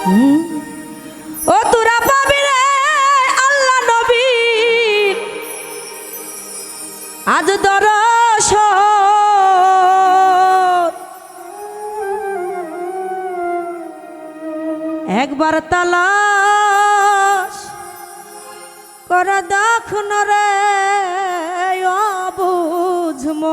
ও তোরা পাবি রে আল্লাহ নবী। আজ দরশ একবার তালাশ করা দেখুন রে অবুঝমন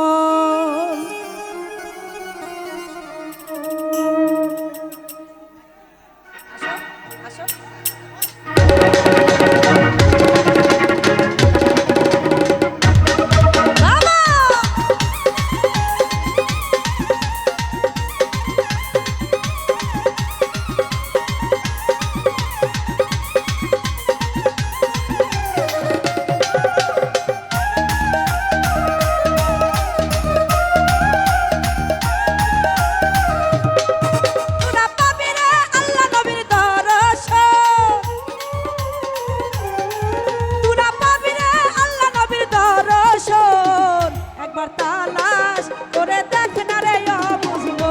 একবার তালাশ করে দেখ না রে বুঝব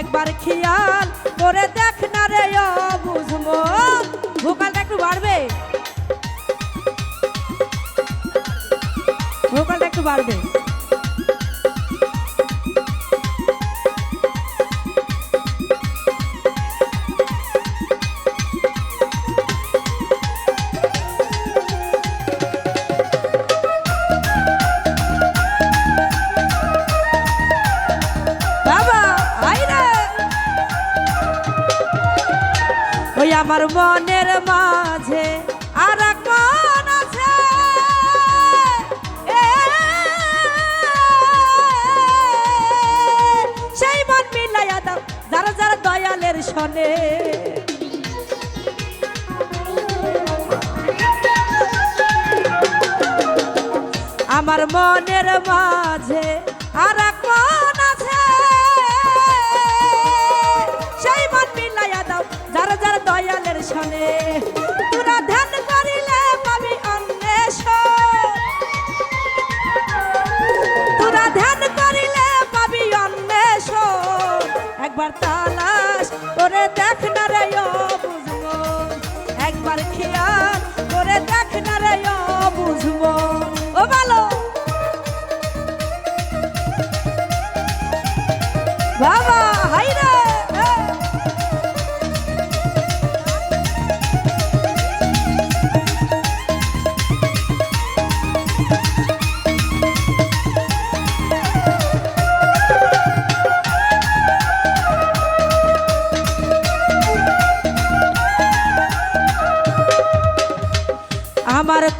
একবার খেয়াল করে দেখ না রে বুঝব ভোকালটা একটু বাড়বে। ভোকালটা একটু বাড়বে। আমার মনের মাঝে আর কোন আছে? সেই মন মিলাইয়া দাও, যারা যারা দয়ালের শনে আমার মনের মাঝে আর কোন দয়ালের শনে তোরা ধ্যান করিলে পাবি তোরা ধ্যান করিলে পাবি একবার তালাশ করে দেখ না রে বুঝব একবার খেয়াল দেখ না রে ও ভালো বাবা।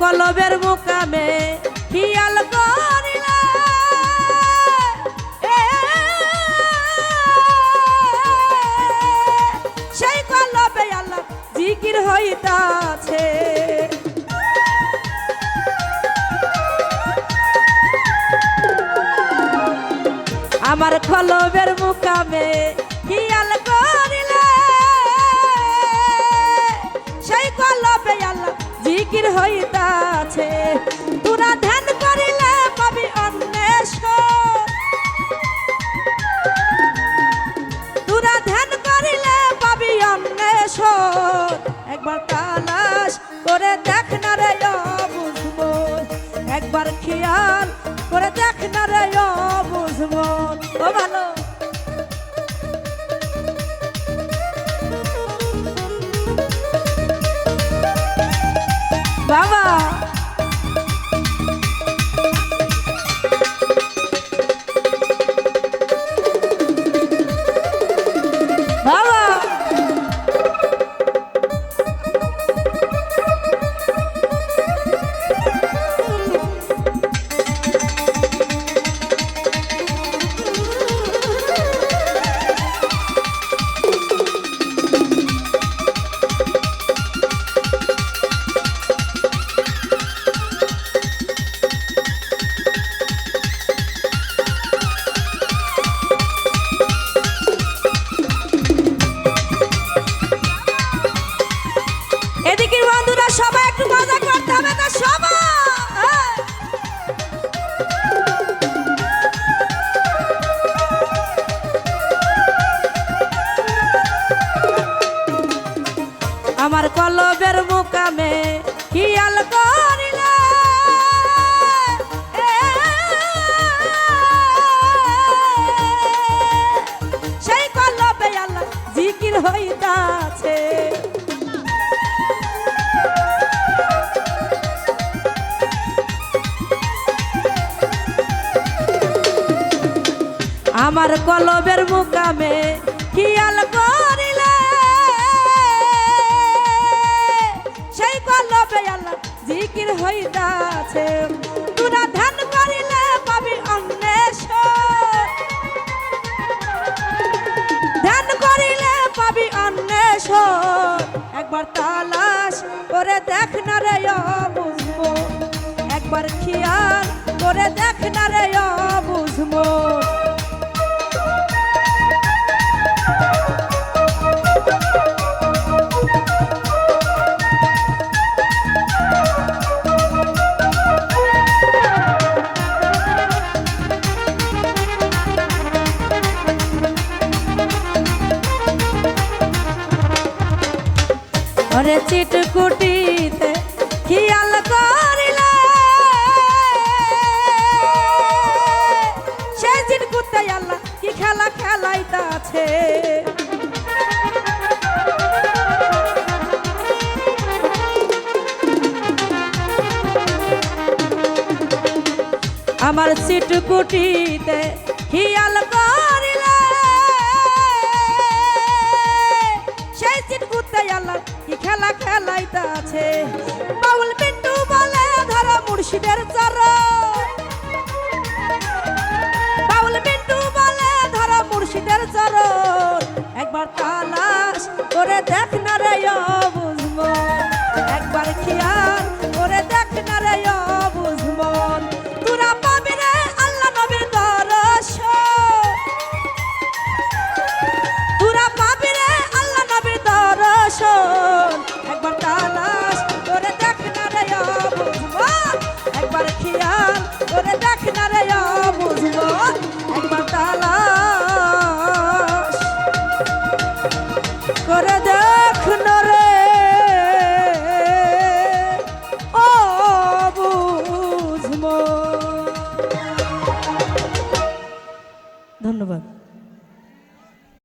কলবের মুকামে খেয়াল করিলে। সেই কলবে আল্লাহ জিকির হইতাছে। আমার কলবের মুকামে দেখ না রে বুঝব একবার খেয়াল করে দেখ না রে বুঝব ও ভালো। কলবের মুকামে খেয়াল করিলে। সেই কলবে জিকির হইতাছে। আমার কলবের মুকামে আল জিকির হইতাছে। তোরা ধ্যান করিলে পাবি অন্বেষণ। করিলে পাবি অন্বেষণ। একবার তালাশ করে দেখ না রে বুঝব একবার খিয়াল করে দেখ না রে ওরে চিটকুটিতে খেয়াল করিলে। সেই চিটকুতে কি খেলা খেলাইতাছে। আমার চিটকুটিতে খেয়াল খেলাইতাছে বাউল পিন্টু বলে, ধরা মুর্শিদের চরণ বাউল পিন্টু বলে, ধরা মুর্শিদের চরণ একবার তালাশ করে দেখ না রে বুঝব একবার খেয়াল করে না